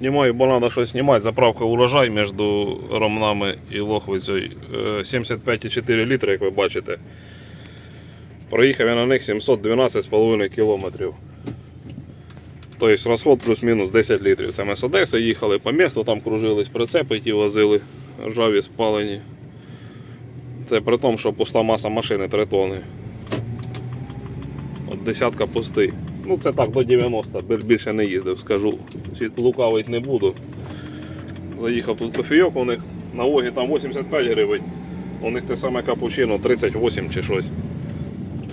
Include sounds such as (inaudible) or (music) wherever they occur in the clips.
знімаю, бо треба щось знімати. Заправка урожай між Ромнами і Лохвицею. Е, 75,4 літри, як ви бачите. Проїхав я на них 712,5 кілометрів. Тобто розход плюс-мінус 10 літрів. Це ми з Одеси їхали по місту, там кружились прицепи, ті возили ржаві спалені. Це при тому, що пуста маса машини 3 тонни. От десятка пустий. Ну це так до 90, більше не їздив, скажу. Лукавить не буду. Заїхав тут кофійок, у них на Огі там 85 гривень, у них те саме капучино 38 чи щось.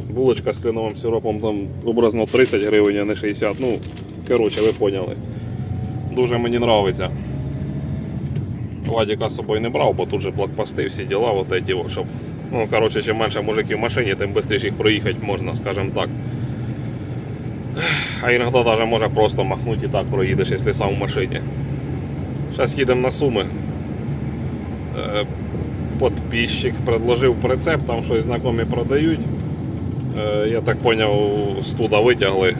Булочка з кленовим сиропом там образно 30 гривень, а не 60. Ну, коротше, ви поняли. Дуже мені подобається. Владіка з собою не брав, бо тут же блокпости, всі діла, от, щоб. Ну, коротше, чим менше мужиків в машині, тим швидше їх проїхати можна, скажімо так. А іноді навіть може просто махнути і так проїдеш, якщо сам в машині. Зараз їдемо на Суми. Е, Подписчик предложив прицеп, там щось знайомі продають. Е, Я так зрозумів, з туда витягли.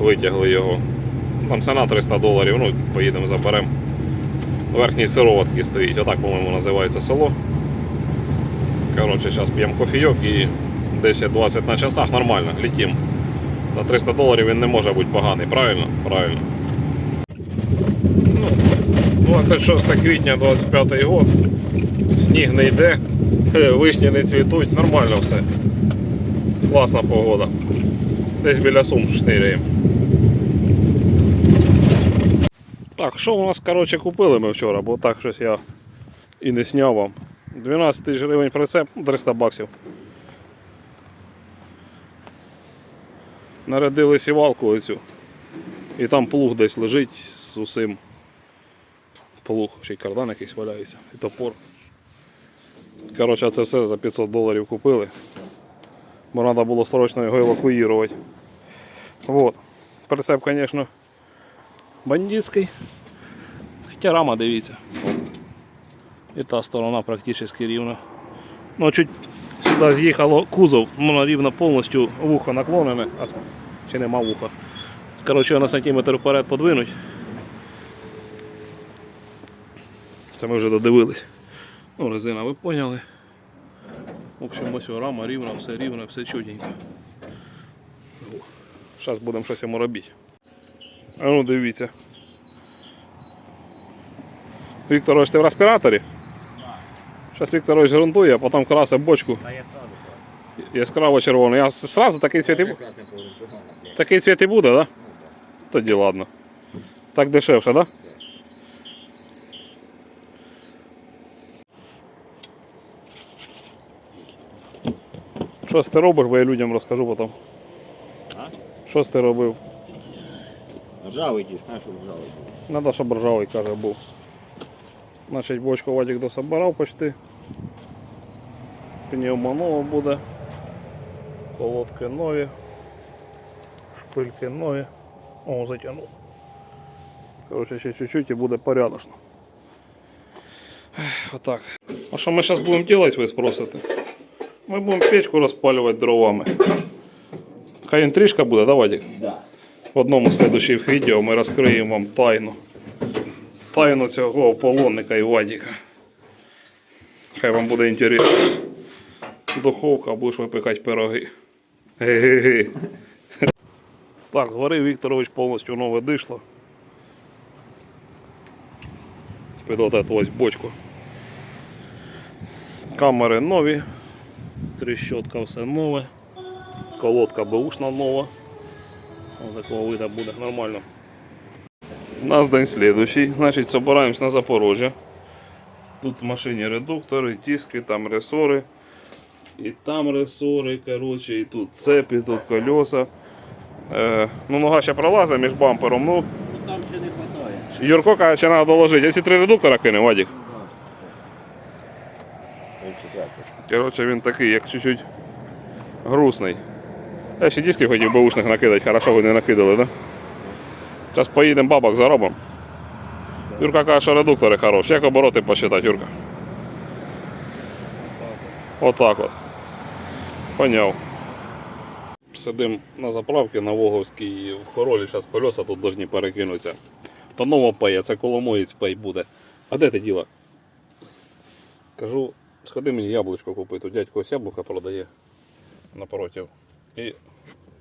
Витягли його. Там ціна 300 доларів, ну поїдемо заберемо. Верхній сироватки стоїть, отак, по-моєму, називається село. Коротше, зараз п'ємо кофійок і 10-20 на часах нормально, літім. На 300 доларів він не може бути поганий, правильно? Правильно. Ну, 26 квітня 25 год. Сніг не йде, (laughs) вишні не цвітуть, нормально все. Класна погода. Десь біля сум шниряємо. Так, що у нас, коротше, купили ми вчора, бо так щось я і не сняв вам. 12 тисяч гривень прицеп, 300 баксів. Нарядили сівалку оцю. І там плуг десь лежить з усім. Плуг, ще й кардан якийсь валяється, і топор. Коротше, це все за 500 доларів купили. Бо треба було срочно його евакуювати. Вот. Прицеп, звісно, бандитський. Хоча рама дивіться. І та сторона практично рівна. Ну, чуть сюди з'їхало кузов, воно рівно повністю вухо наклонене, а чи нема вуха. Коротше, на сантиметр вперед подвинуть. Це ми вже додивились. Ну, резина ви поняли. В общем, ось рама рівна, все рівне, все чудненько. Зараз будемо щось йому робити. А ну дивіться. Вікторович, ти в респіраторі? Зараз Вікторович грунтує, а потім красить бочку. А я сразу. Яскраво червоний. Я сразу такий цвіт і, бу- Прекрасно помню, погано. такий цвіт і буде, так? Да? Тоді ладно. Так дешевше, так? Да? Щось ти робиш, бо я людям розкажу потім. А? Щось ти робив? Ржавий диск, знаєш, ржавий. Надо, щоб ржавий, каже, був. Значить, бочку Вадик дособирав почти. Пневма нова буде. Колодки нові. Шпильки нові. О, затягнув. Коротше, ще чуть-чуть і буде порядочно. Ех, Отак. А що ми зараз будемо робити, ви спросите? Ми будемо печку розпалювати дровами. Хай інтрижка буде, да, Вадик? Да. В одному з слідучих відео ми розкриємо вам тайну. Тайну цього ополонника і Вадіка. Хай вам буде інтересно. Духовка, будеш випікати пироги. Ге-ге-ге. Так, зварив Вікторович повністю нове дишло. Під ось бочку. Камери нові. Тріщотка все нове. Колодка беушна нова. Ось такого вида буде нормально. У нас день слідуючий. Значить, збираємось на Запорожжя. Тут в машині редуктори, диски, там ресори. І там ресори, коротше, і тут цепі, тут колеса. Е, ну, нога ще пролазить між бампером. Ну, Там ще не вистачає. Юрко каже, що треба доложити. Я ці три редуктора кине, Вадік. Коротше, він такий, як чуть-чуть грустний. Я ще диски хотів беушних накидати, хорошо ви не накидали, так? Да? Зараз поїдемо бабок заробимо. Юрка каже, що редуктори хороші. Як обороти посчитати, Юрка? Отак от. Поняв. Сидимо на заправці на Воговській в хоролі, зараз колеса тут повинні перекинутися. Та нова пає, це Коломоєць пей буде. А де ти діла? Кажу, сходи мені яблучко купити. Дядько ось яблука продає напротив. І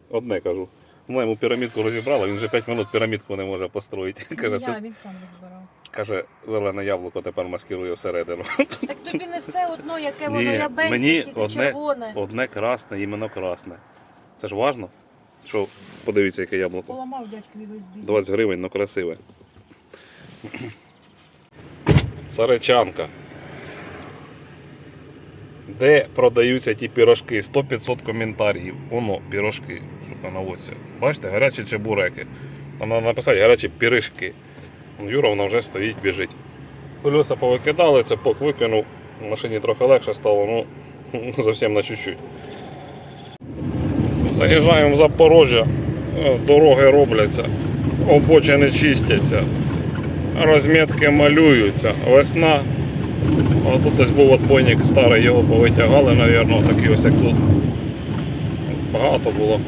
одне кажу. Ми йому пірамідку розібрали, він вже 5 минут пірамідку не може построїти. Каже, Я, він сам розбирав. каже, зелене яблуко тепер маскирує всередину. (laughs) Так тобі не все одно, яке воно Ні, рябеньке, мені тільки одне, червоне. одне красне, іменно красне. Це ж важно? Що, подивіться, яке яблуко. Поламав дядькові весь бізнес. 20 гривень, ну красиве. Царичанка. Де продаються ті пірожки? 100-500 коментарів. Воно, пірожки. Сука, на оці. Бачите, гарячі чебуреки. Там треба написати гарячі піришки. Юра вона вже стоїть, біжить. Колеса повикидали, цепок викинув. В машині трохи легше стало, ну (laughs) зовсім на чуть-чуть. Заїжджаємо в Запорожжя. Е, Дороги робляться, обочини чистяться, розмітки малюються. Весна. А тут ось був отбойник старий, його повитягали, мабуть, такий ось як тут. Багато було.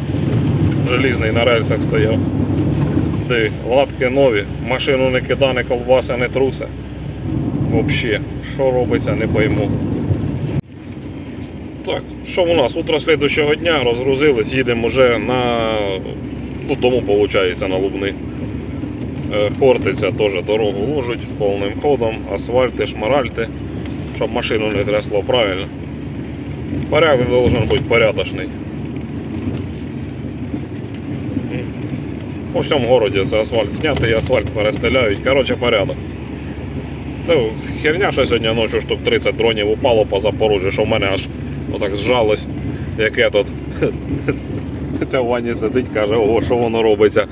Желізний на рельсах стояв. Ди, латки нові, машину не кида, не колбаса, не трусе. Взагалі, що робиться, не пойму. Так, що у нас? Утро слідущого дня розгрузились, їдемо вже на додому, виходить, на Лубни. Е, Хортиця теж дорогу ложить повним ходом, асфальти, шмаральти, щоб машину не трясло правильно. Порядок должен бути порядочний. По всьому городі це асфальт знятий, асфальт перестеляють. Коротше, порядок. Це херня, що сьогодні ночі штук 30 дронів упало по Запорожжю, що в мене аж отак зжалось, яке тут. (laughs) Ця в ванні сидить, каже, ого, що воно робиться.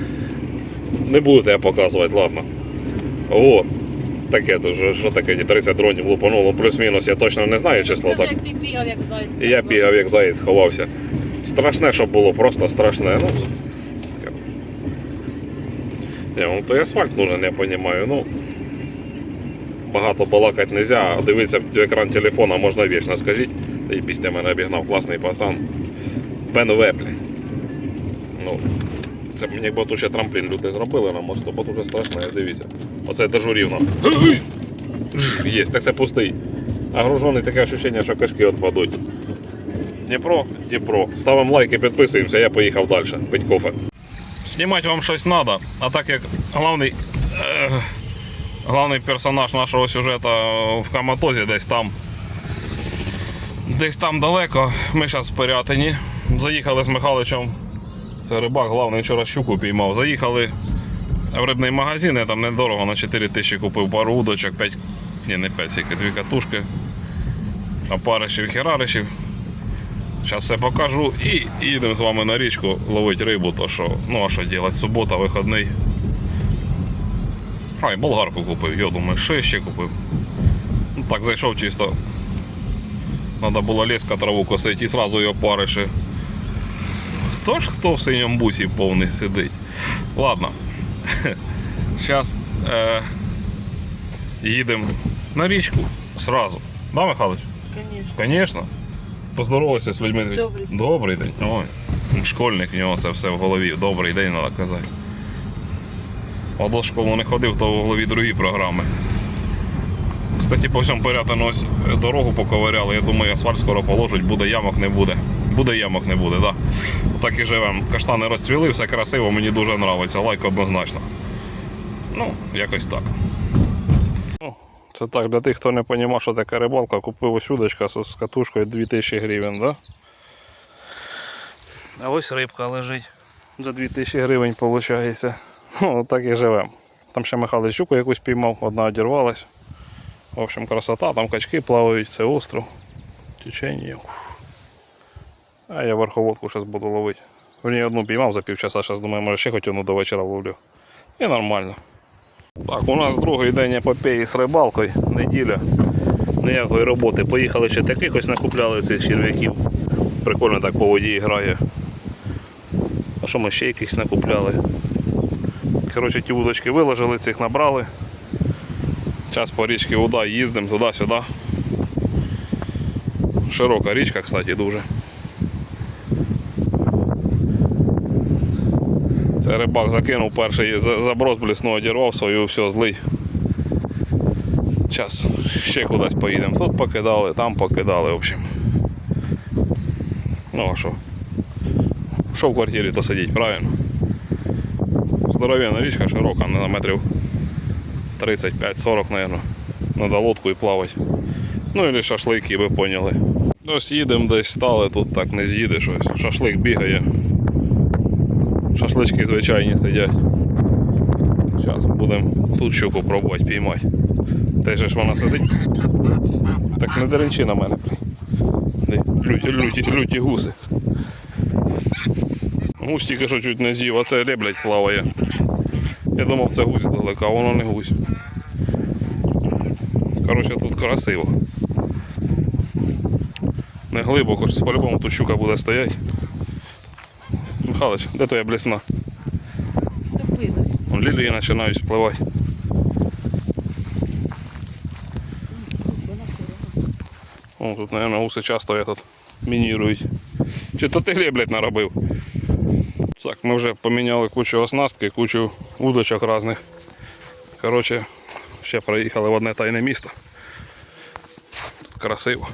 Не будете я показувати, ладно. О, таке дуже, що таке, ті 30 дронів лупануло, плюс-мінус, я точно не знаю число так. як ти бігав, як заяць. Я бігав, як заєць ховався. Страшне, що було, просто страшне. Ну, таке. Ні, ну то асфальт нужен, я розумію. Ну, багато балакати не можна, а дивитися в екран телефона можна вічно, скажіть. І після мене обігнав класний пацан. БНВ, блядь. Ну, це мені якби тут ще трамплін люди зробили на мосту, бо тут вже страшно, дивіться. Оце дежурівно. Є, так це пустий. А гружений таке відчуття, що кишки відпадуть. Дніпро, Дніпро. Ставимо лайк і підписуємося, я поїхав далі, пить кофе. Знімати вам щось треба, а так як головний, е, головний персонаж нашого сюжету в Каматозі десь там. Десь там далеко, ми зараз в Пирятині. Заїхали з Михайловичем. Це рибак, головний вчора щуку піймав. Заїхали в рибний магазин, я там недорого на 4 тисячі купив пару удочок, 5, ні, не 5, тільки дві катушки, опаришів, хераришів. Зараз все покажу і їдемо з вами на річку ловити рибу, то що, ну а що робити, субота, вихідний. А, і болгарку купив, я думаю, що ще купив. Ну, так зайшов чисто. Треба було леска траву косити і одразу її опариші. Хто ж хто в синьому бусі повний сидить? Ладно. Зараз е, їдемо на річку сразу. Да, Михайлович? Звісно. Поздоровайся з людьми. Добрий день. Добрий день. Ой. Школьник, у нього це все в голові. Добрий день, треба казати. А до школу не ходив, то в голові другі програми. Кстати, по всьому порятину дорогу поковиряли. Я думаю, асфальт скоро положать, буде ямок не буде. Буде ямок не буде, так. Да. Так і живемо. Каштани розцвіли, все красиво, мені дуже подобається. Лайк однозначно. Ну, якось так. Ну, Це так, для тих, хто не розумів, що таке рибалка, купив ось удочка з катушкою 2000 гривень, да? А ось рибка лежить. За 2000 гривень виходить. Ну, так і живемо. Там ще Михайло щуку якусь піймав, одна одірвалась. В общем, красота, там качки плавають, це остров. Течення. А я верховодку зараз буду ловити. Верні одну піймав за півчаса, зараз думаю, може ще хоч одну до вечора ловлю. І нормально. Так, у нас другий день епопеї з рибалкою, неділя. Ніякої роботи. Поїхали ще таких ось накупляли цих черв'яків. Прикольно так по воді грає. А що ми ще якихось накупляли? Коротше, ті удочки виложили, цих набрали. Час по річці Уда їздимо туди-сюди. Широка річка, кстати, дуже. Це Це рибак закинув перший заброс блісну, одірвав свою, все, злий. Зараз ще кудись поїдемо. Тут покидали, там покидали, в общем. Ну а що? Що в квартирі, то сидіть, правильно? Здоровенна річка широка, на метрів 35-40, мабуть. Надо лодку і плавати. Ну і шашлики, ви поняли. Ось їдемо десь стали, тут так не з'їде щось. Шашлик бігає. Шашлички звичайні сидять. Зараз будемо тут щуку пробувати піймати. Те ж вона сидить. Так не деренчи на мене. Люті, люті, люті гуси. Гусь тільки що чуть не з'їв, а це реблять плаває. Я думав це гусь далека, а воно не гусь. Коротше, тут красиво. Не глибоко, по-любому тут щука буде стояти. Михайлович, де твоя блісна? Топилась. Лілії починають впливати. О, тут, мабуть, гуси часто этот, мінірують. Чи то ти блядь, наробив? Так, ми вже поміняли кучу оснастки, кучу удочок різних. Коротше, ще проїхали в одне тайне місто. Тут красиво.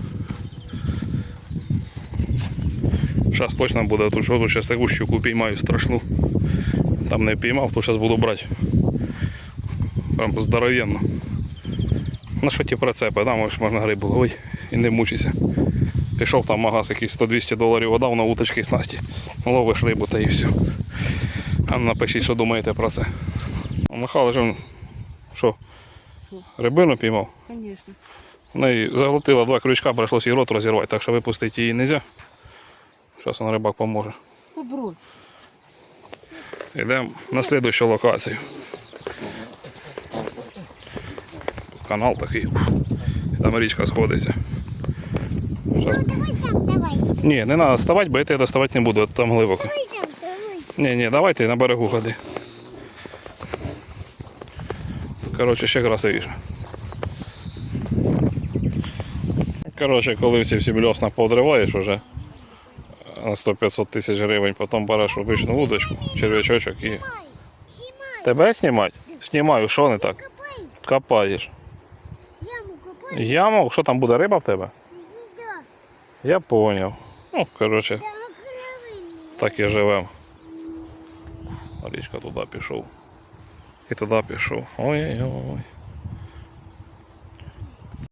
Зараз точно буде тут, що тут зараз таку щуку піймаю страшну. Там не піймав, то зараз буду брати. Прям здоровенно. Ну що ті прицепи, там ось можна грибу ловити і не мучися. Пішов там магаз якийсь 100-200 доларів вода на уточки снасті. Ловиш рибу та і все. А ну, напишіть, що думаєте про це. Михайло що? Рибину піймав? Звісно. В неї заглотила два крючка, прийшлося її рот розірвати, так що випустити її не можна. Зараз він рибак поможе. Побрось. Йдемо на слідущу локацію. Канал такий. Там річка сходиться. Щас. Давай, Ні, не треба ставати, бо я тебе доставати не буду, там глибоко. Ні, ні, давай ти на берегу ходи. Коротше, ще красивіше. Коротше, коли всі всі бльосна повдриваєш уже на 100-500 тисяч гривень, потім береш обичну вудочку, черв'ячочок і. Тебе знімати? Знімаю, що не так? Копаєш. яму що там буде риба в тебе? Я поняв. Ну, коротше, так і живемо. Річка туди пішов. І туди пішов. Ой-ой-ой.